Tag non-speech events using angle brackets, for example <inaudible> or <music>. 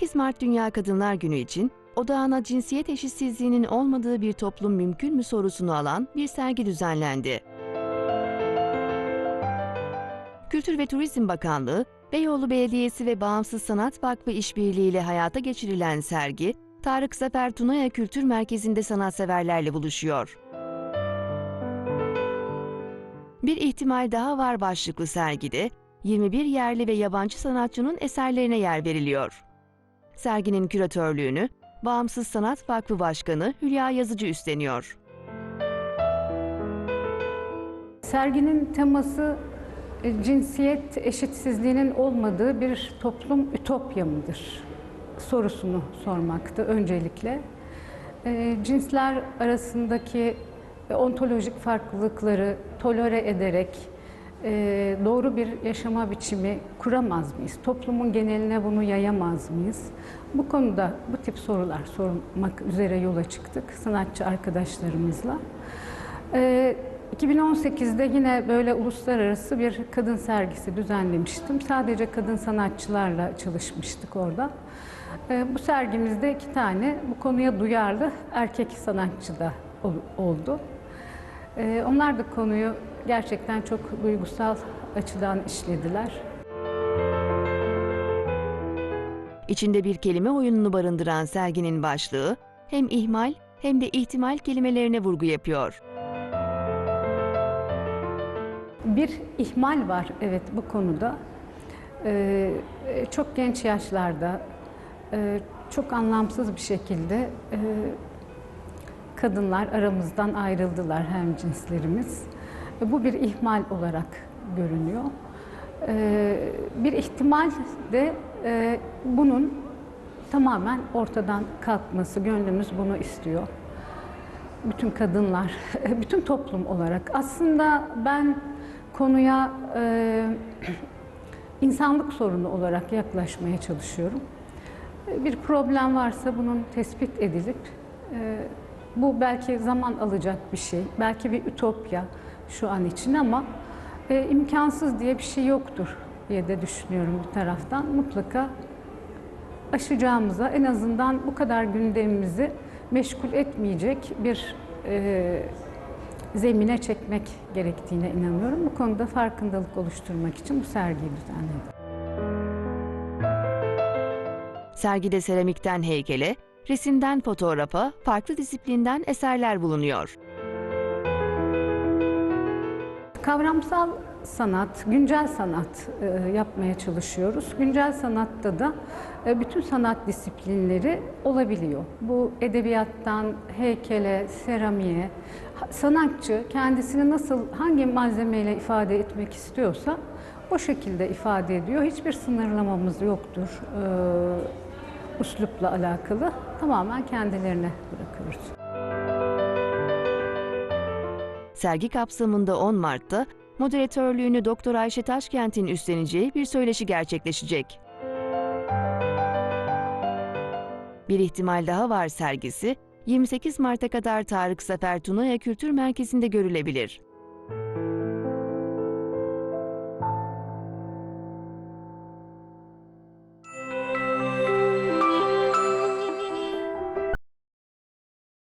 28 Mart Dünya Kadınlar Günü için odağına cinsiyet eşitsizliğinin olmadığı bir toplum mümkün mü sorusunu alan bir sergi düzenlendi. Kültür ve Turizm Bakanlığı, Beyoğlu Belediyesi ve Bağımsız Sanat Vakfı işbirliğiyle hayata geçirilen sergi, Tarık Zafer Tunaya Kültür Merkezi'nde sanatseverlerle buluşuyor. Bir ihtimal daha var başlıklı sergide 21 yerli ve yabancı sanatçının eserlerine yer veriliyor. Serginin küratörlüğünü Bağımsız Sanat Vakfı Başkanı Hülya Yazıcı üstleniyor. Serginin teması e, cinsiyet eşitsizliğinin olmadığı bir toplum ütopya mıdır sorusunu sormakta öncelikle. E, Cinsler arasındaki ontolojik farklılıkları tolere ederek e, doğru bir yaşama biçimi kuramaz mıyız? Toplumun geneline bunu yayamaz mıyız? Bu konuda bu tip sorular sormak üzere yola çıktık sanatçı arkadaşlarımızla. E, 2018'de yine böyle uluslararası bir kadın sergisi düzenlemiştim. Sadece kadın sanatçılarla çalışmıştık orada. Ee, Bu sergimizde iki tane bu konuya duyarlı erkek sanatçı da ol- oldu. Ee, Onlar da konuyu gerçekten çok duygusal açıdan işlediler. İçinde bir kelime oyununu barındıran serginin başlığı hem ihmal hem de ihtimal kelimelerine vurgu yapıyor. Bir ihmal var evet bu konuda. Ee, çok genç yaşlarda e, çok anlamsız bir şekilde e, kadınlar aramızdan ayrıldılar hem cinslerimiz. Bu bir ihmal olarak görünüyor. Ee, bir ihtimal de e, bunun tamamen ortadan kalkması, gönlümüz bunu istiyor bütün kadınlar, <laughs> bütün toplum olarak. Aslında ben konuya e, <clears throat> insanlık sorunu olarak yaklaşmaya çalışıyorum. Bir problem varsa bunun tespit edilip e, bu belki zaman alacak bir şey, belki bir ütopya şu an için ama e, imkansız diye bir şey yoktur diye de düşünüyorum bir taraftan. Mutlaka aşacağımıza en azından bu kadar gündemimizi meşgul etmeyecek bir e, zemine çekmek gerektiğine inanıyorum. Bu konuda farkındalık oluşturmak için bu sergiyi düzenledim. Sergide seramikten heykele, resimden fotoğrafa, farklı disiplinden eserler bulunuyor. Kavramsal sanat, güncel sanat e, yapmaya çalışıyoruz. Güncel sanatta da e, bütün sanat disiplinleri olabiliyor. Bu edebiyattan heykele, seramiğe, sanatçı kendisini nasıl, hangi malzemeyle ifade etmek istiyorsa o şekilde ifade ediyor. Hiçbir sınırlamamız yoktur e, üslupla alakalı. Tamamen kendilerine bırakıyoruz. Sergi kapsamında 10 Mart'ta moderatörlüğünü Doktor Ayşe Taşkent'in üstleneceği bir söyleşi gerçekleşecek. Bir ihtimal daha var sergisi 28 Mart'a kadar Tarık Zafer Tunaya Kültür Merkezi'nde görülebilir.